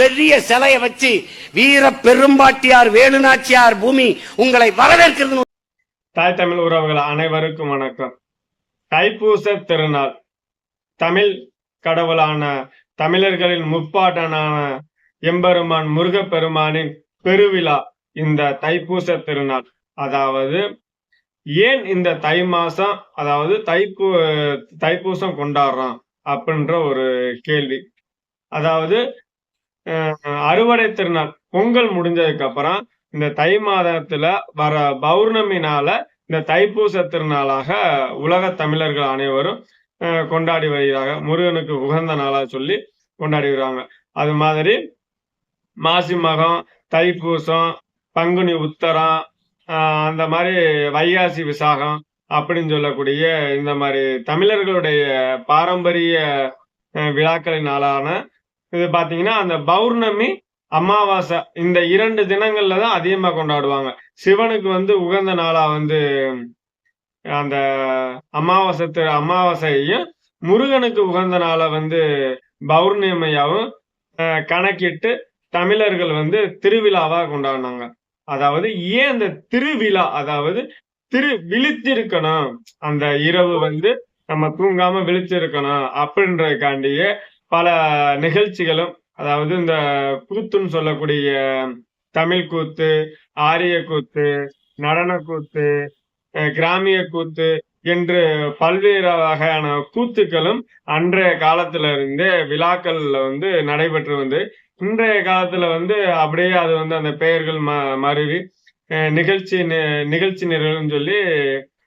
பெரிய சிலைய வச்சு வீர பெரும்பாட்டியார் வேலுநாச்சியார் பூமி உங்களை வரவேற்கிறது. தாய் தமிழ் உறவுகள் அனைவருக்கும் வணக்கம். தைப்பூச திருநாள். தமிழ் கடவுளான தமிழர்களின் முப்பாட்டனான எம்பெருமான் முருகப்பெருமானின் பெருவிழா இந்த தைப்பூச திருநாள். அதாவது ஏன் இந்த தை மாசம் அதாவது தைப்பூ தைப்பூசம் கொண்டாடுறோம் அப்படின்ற ஒரு கேள்வி. அதாவது அறுவடை திருநாள் பொங்கல் முடிஞ்சதுக்கு அப்புறம் இந்த தை மாதத்துல வர பௌர்ணமி நாள இந்த தைப்பூச திருநாளாக உலக தமிழர்கள் அனைவரும் கொண்டாடி வருகிறாங்க. முருகனுக்கு உகந்த நாளா சொல்லி கொண்டாடி வருவாங்க. அது மாதிரி மாசி மகம் தைப்பூசம் பங்குனி உத்தரம் அந்த மாதிரி வைகாசி விசாகம் அப்படின்னு சொல்லக்கூடிய இந்த மாதிரி தமிழர்களுடைய பாரம்பரிய விழாக்களின் நாளான இது பாத்தீங்கன்னா அந்த பௌர்ணமி அமாவாசை இந்த இரண்டு தினங்கள்ல தான் அதிகமா கொண்டாடுவாங்க. சிவனுக்கு வந்து உகந்த நாளா வந்து அந்த அமாவாசை திரு அமாவாசையையும் முருகனுக்கு உகந்த நாளை வந்து பௌர்ணமியாவும் கணக்கிட்டு தமிழர்கள் வந்து திருவிழாவா கொண்டாடினாங்க. அதாவது ஏன் அந்த திருவிழா அதாவது திரு விழித்திருக்கணும்? அந்த இரவு வந்து நம்ம தூங்காம விழித்திருக்கணும் அப்படின்றதுக்காண்டியே பல நிகழ்ச்சிகளும் அதாவது இந்த கூத்துன்னு சொல்லக்கூடிய தமிழ் கூத்து ஆரிய கூத்து நடன கூத்து கிராமிய கூத்து என்று பல்வேறு வகையான கூத்துக்களும் அன்றைய காலத்துல இருந்தே விழாக்கள்ல வந்து நடைபெற்று வந்து இன்றைய காலத்துல வந்து அப்படியே அது வந்து அந்த பெயர்கள் ம மருவி அஹ் நிகழ்ச்சி நி- நிகழ்ச்சி நிரல்னு சொல்லி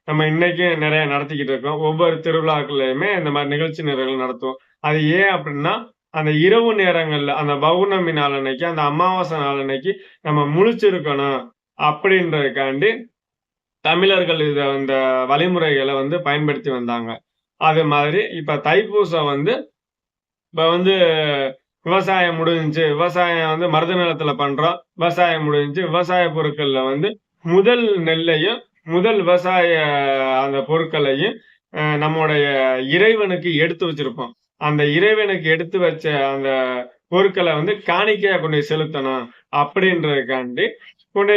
நம்ம இன்னைக்கு நிறைய நடத்திக்கிட்டு இருக்கோம். ஒவ்வொரு திருவிழாக்கள்லயுமே இந்த மாதிரி நிகழ்ச்சி நிரல் நடத்துவோம். அது ஏன் அப்படின்னா அந்த இரவு நேரங்கள்ல அந்த பௌர்ணமி நாள் அன்னைக்கு அந்த அமாவாசை நாள் அன்னைக்கு நம்ம முழிச்சிருக்கணும் அப்படின்றதுக்காண்டி தமிழர்கள் இத அந்த வழிமுறைகளை வந்து பயன்படுத்தி வந்தாங்க. அது மாதிரி இப்ப தைப்பூசம் வந்து இப்ப வந்து விவசாயம் முடிஞ்சிச்சு விவசாயம் வந்து மருத நிலத்துல பண்றோம் விவசாயம் முடிஞ்சு விவசாய பொருட்கள்ல வந்து முதல் நெல்லையும் முதல் விவசாய அந்த பொருட்களையும் நம்முடைய இறைவனுக்கு எடுத்து வச்சிருப்போம். அந்த இறைவனுக்கு எடுத்து வச்ச அந்த பொருட்களை வந்து காணிக்கையா கொண்டு செலுத்தணும் அப்படின்றதுக்காண்டி கொண்டு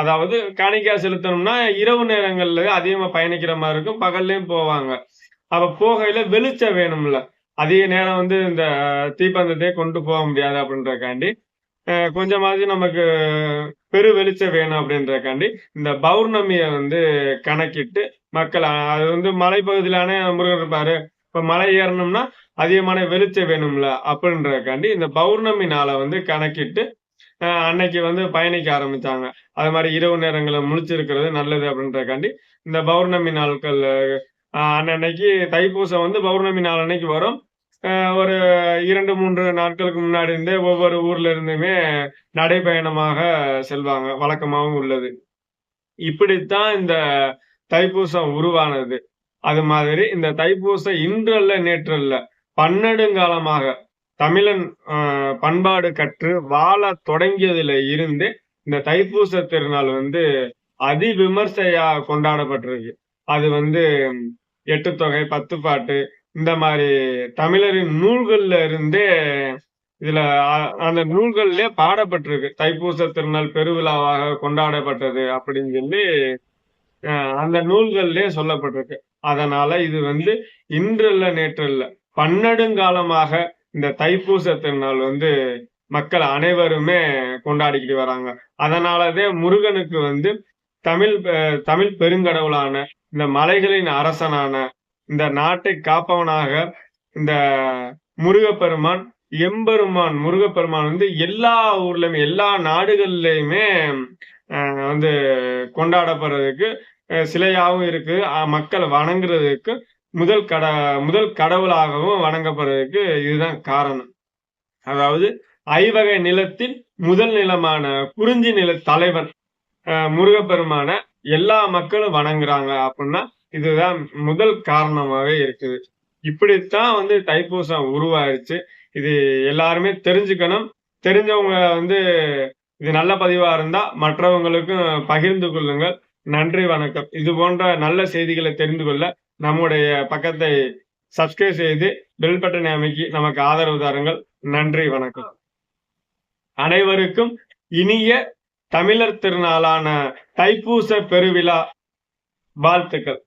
அதாவது காணிக்கையா செலுத்தணும்னா இரவு நேரங்கள்ல அதிகமா பயணிக்கிற மாதிரி இருக்கும். பகல்லையும் போவாங்க. அப்ப போகையில வெளிச்சம் வேணும்ல. அதிக நேரம் வந்து இந்த தீப்பந்தத்தையே கொண்டு போக முடியாது அப்படின்றதுக்காண்டி கொஞ்சமாவது நமக்கு பெரு வெளிச்சம் வேணும் அப்படின்றதுக்காண்டி இந்த பௌர்ணமியை வந்து கணக்கிட்டு மக்கள் அது வந்து மலைப்பகுதியிலான முருகன் இருப்பாரு. இப்ப மலை ஏறணும்னா அதிகமான வெளிச்சம் வேணும்ல அப்படின்றதுக்காண்டி இந்த பௌர்ணமி நாளை வந்து கணக்கிட்டு அன்னைக்கு வந்து பயணிக்க ஆரம்பிச்சாங்க. அது மாதிரி இரவு நேரங்களை முழிச்சிருக்கிறது நல்லது அப்படின்றதுக்காண்டி இந்த பௌர்ணமி நாட்கள் அன்னன்னைக்கு தைப்பூசம் வந்து பௌர்ணமி நாள் அன்னைக்கு வரும். ஒரு இரண்டு மூன்று நாட்களுக்கு முன்னாடி இருந்தே ஒவ்வொரு ஊர்ல இருந்துமே நடைபயணமாக செல்வாங்க. வழக்கமாகவும் உள்ளது. இப்படித்தான் இந்த தைப்பூசம் உருவானது. அது மாதிரி இந்த தைப்பூசம் இன்றல்ல நேற்றல்ல. பன்னெடுங்காலமாக தமிழன் ஆஹ், பண்பாடு கற்று வாழ தொடங்கியதுல இருந்து இந்த தைப்பூச திருநாள் வந்து அதி விமர்சையா கொண்டாடப்பட்டிருக்கு. அது வந்து எட்டு தொகை பத்து பாட்டு இந்த மாதிரி தமிழரின் நூல்கள்ல இருந்தே இதுல அந்த நூல்கள்லயே பாடப்பட்டிருக்கு. தைப்பூச திருநாள் பெருவிழாவாக கொண்டாடப்பட்டது அப்படின்னு சொல்லி அந்த நூல்கள்லயே சொல்லப்பட்டிருக்கு. அதனால இது வந்து இன்றல்ல நேற்றல்ல. பன்னெடுங்காலமாக இந்த தைப்பூச திருநாள் வந்து மக்கள் அனைவருமே கொண்டாடிக்கிட்டு வராங்க. அதனாலதே முருகனுக்கு வந்து தமிழ் அஹ், தமிழ் பெருங்கடவுளான இந்த மலைகளின் அரசனான இந்த நாட்டை காப்பவனாக இந்த முருகப்பெருமான் எம்பெருமான் முருகப்பெருமான் வந்து எல்லா ஊர்லயுமே எல்லா நாடுகள்லயுமே வந்து கொண்டாடப்படுறதுக்கு சிலையாகவும் இருக்கு. மக்கள் வணங்குறதுக்கு முதல் கட முதல் கடவுளாகவும் வணங்கப்படுறதுக்கு இதுதான் காரணம். அதாவது ஐவகை நிலத்தின் முதல் நிலமான குறிஞ்சி நில தலைவன் அஹ், முருகப்பெருமான எல்லா மக்களும் வணங்குறாங்க அப்படின்னா இதுதான் முதல் காரணமாகவே இருக்குது. இப்படித்தான் வந்து தைப்பூசம் உருவாயிருச்சு. இது எல்லாருமே தெரிஞ்சுக்கணும். தெரிஞ்சவங்க வந்து இது நல்ல பதிவா இருந்தா மற்றவங்களுக்கும் பகிர்ந்து கொள்ளுங்கள். நன்றி வணக்கம். இது போன்ற நல்ல செய்திகளை தெரிந்து கொள்ள நம்முடைய பக்கத்தை சப்ஸ்கிரைப் செய்து பெல் பட்டனை அமைக்கி நமக்கு ஆதரவு தாருங்கள். நன்றி வணக்கம். அனைவருக்கும் இனிய தமிழர் திருநாளான தைப்பூச பெருவிழா வாழ்த்துக்கள்.